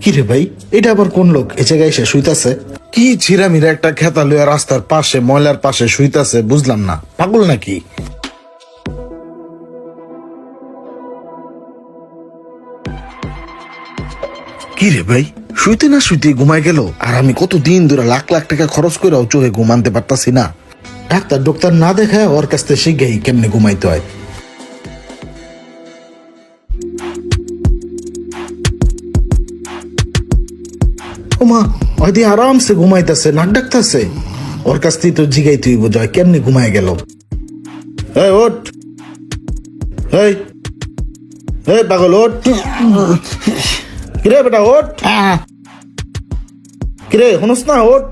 কি রে ভাই, এটা আবার কোন লোক? এ জায়গায় এসে শুইতাছে। কি একটা খেতা লইয়া রাস্তার পাশে, ময়লার পাশে শুইতাছে, বুঝলাম না। পাগল নাকি? ভাই, শুইতে না শুইতে ঘুমাই গেল? আর আমি কত দিন ধরে লাখ লাখ টাকা খরচ করে চোখে ঘুমানতে পারতাছি না। ডাক্তার ডক্টর না দেখায় ওর কাছ থেকে শিখেই কেমনে ঘুমাইতে হয়? ওমা, ওইদিন আরামসে ঘুমাইতেছে, নাক ডাকতেছে। ওর কাছ থেকে তো জিগাই তুই বোঝায় কেমনে ঘুমায় গেল? এই, ওঠ। এই। এই, পাগল, ওঠ। কিরে বেটা, ওঠ। কিরে হনস না, ওঠ।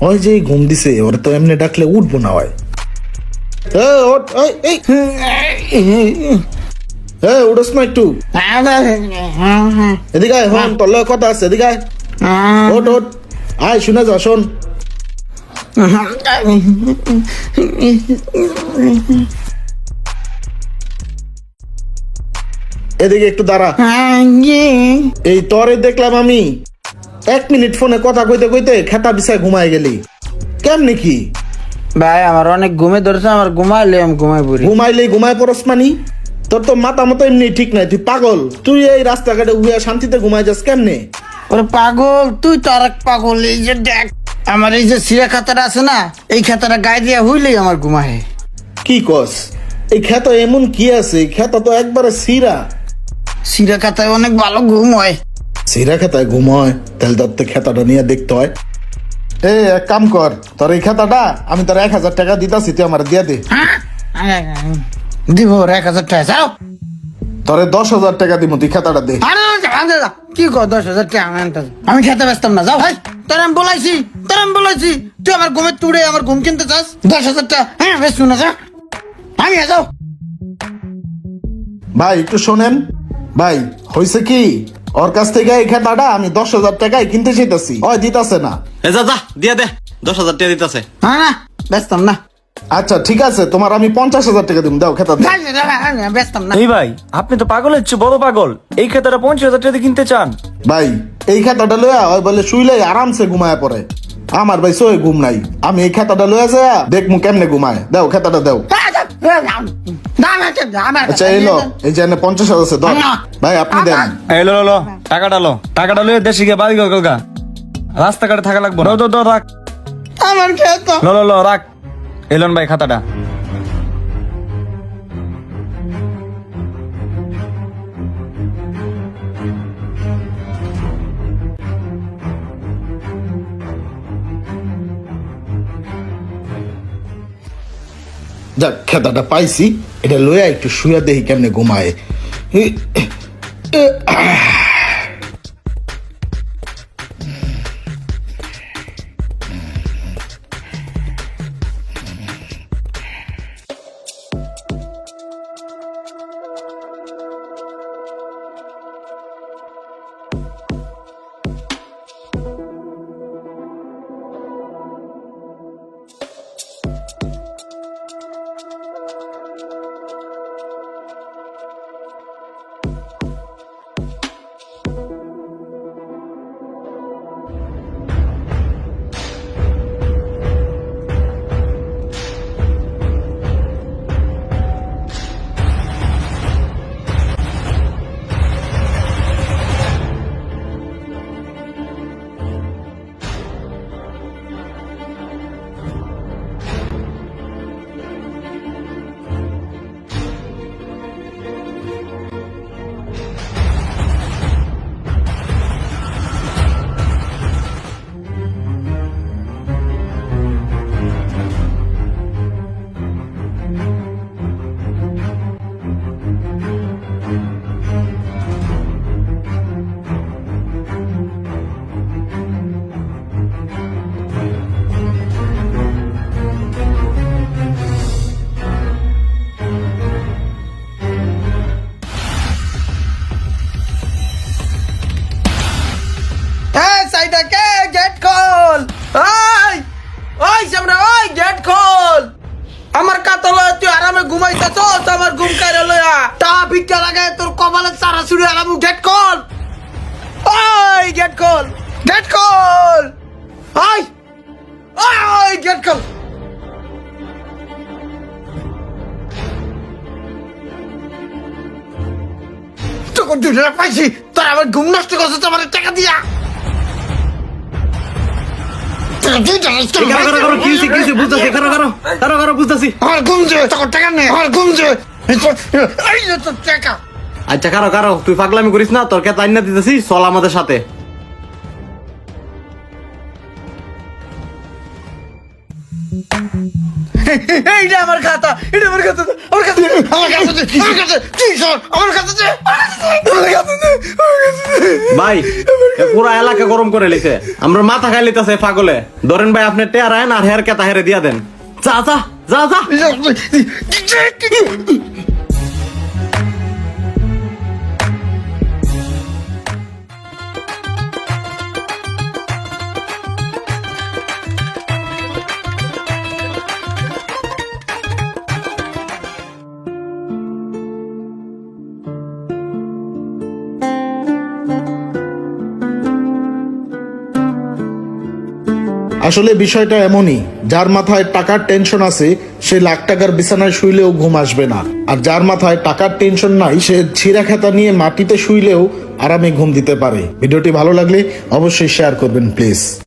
ওই যে ঘুম দিছে, ওর তো এমনি ডাকলে উঠবো না হয়। ওঠ, এই এই। এই না একটু। এদিকে হন, তোর কথা আছে, এদিকে ওঠ ওঠ। আয় শুনে যা শোন। এদিকে একটু দাঁড়া। এই তরে দেখলাম আমি। এক মিনিট ফোনে কথা কইতে কইতে খেতা বিছায় ঘুমায় গেলি। কেমনি কি? ভাই আমার অনেক ঘুমে ধরেছে আমার ঘুমাইলে আমি ঘুমাই পড়ি। ঘুমাইলেই ঘুমায় পরস মানি? তোর তো মাথা মতো এমনি ঠিক নাই তুই পাগল। তুই এই রাস্তাঘাটে উইয়া শান্তিতে ঘুমাই যাস কেমনে? ওরে পাগল তুই তো আর পাগল এই যে দেখ আমার এই যে সিরা খাতাটা আছে না এই খাতাটা গায়ে দিয়া হইলেই আমার ঘুমায়। কি কস? এই খেত এমন কি আছে? এই খেত তো একবারে সিরা। সিরা খাতায় অনেক ভালো ঘুম হয়। সিরা খেতায় ঘুম হয়? তাহলে তোর তো খেতাটা নিয়ে দেখতে হয়। এ এক কাম কর তোর এই খেতাটা আমি তোর এক হাজার টাকা দিতাছি তুই আমার দিয়ে দে। দিব এক হাজার টাকা যাও। তোরে দশ হাজার টাকা দিব তুই খেতাটা দে। আরে আরে, আরে, কি কর দশ হাজার টাকা আমি আনতে? আমি খেতে ব্যস্তাম না যাও ভাই তোর আমি বলাইছি তোর আমি বলাইছি তুই আমার ঘুমের তুড়ে আমার ঘুম কিনতে চাস? দশ হাজার টাকা হ্যাঁ বেশ শুনে যা। আমি যাও। ভাই একটু শোনেন। ভাই হয়েছে কি? ওর কাছ থেকে এই খেতাটা আমি দশ হাজার টাকায় কিনতে চাইতেছি। ওই দিতাছে না। এ যা যা দিয়ে দে। দশ হাজার টাকা দিতেছে। হ্যাঁ না ব্যস্তাম না। আচ্ছা ঠিক আছে তোমার আমি পঞ্চাশ হাজার টাকা দিব। দাও খেতা ব্যস্তাম না। এই ভাই আপনি তো পাগলের চেয়ে বড় পাগল। এই খেতাটা পঞ্চাশ হাজার টাকা দিয়ে কিনতে চান। ভাই এই খাতাটা লইয়া ওই বলে শুইলে আরামসে ঘুমায় পড়ে। আমার ভাই সোয়ে ঘুম নাই। আমি এই খাতাটা লইয়া যায় দেখমু কেমনে ঘুমায়। দাও খাতাটা দাও। আচ্ছা এলো এই যে পঞ্চাশ হাজার আছে দাও ভাই আপনি দেন। লো টাকাটা লো। টাকাটা লয়ে দেশে গিয়ে বাড়ি গো গা রাস্তাঘাটে থাকা লাগবো রাখ। আমার খেত। লো লো লো রাখ। এলন ভাই খাতাটা। যাক খেতাটা পাইছি। এটা লইয়া একটু শুয়া দেখি কেমনে ঘুমায়। কে গেট খোল ওই ওই সামনে ওই গেট খোল আমার কাতল তুই আরামে ঘুমাইতেছ আমার ঘুম কাইরে লয়া টা ভিক্ষা লাগায় তোর কপালে চারা ছুড়ে আরাম গেট খোল ওই ওই গেট খোল গেট খোল ওই ওই গেট খোল তোকে দুটো পাইছি, তোর আবার ঘুম নষ্ট করছে, তোমার টাকা দিয়া। আচ্ছা কারও কারও তুই পাগলামি করিস না তোর কে তাই না দিতেছি চল আমাদের সাথে। এইটা আমার খাতা এটা আমার খাতা আমার খাতা সর। ভাই পুরা এলাকা গরম করে লিছে আমরা মাথা খাই লিতেছে পাগলে ধরেন ভাই আপনি টেয়ার আয়েন আর হেয়ার কেতা হেরে দিয়া দেন যা যা যা যা আসলে বিষয়টা এমনই, যার মাথায় টাকার টেনশন আছে, সে লাখ টাকার বিছানায় শুইলেও ঘুম আসবে না। আর যার মাথায় টাকার টেনশন নাই, সে ছিঁড়া খেতা নিয়ে মাটিতে শুইলেও আরামে ঘুম দিতে পারে। ভিডিওটি ভালো লাগলে অবশ্যই শেয়ার করবেন, প্লিজ।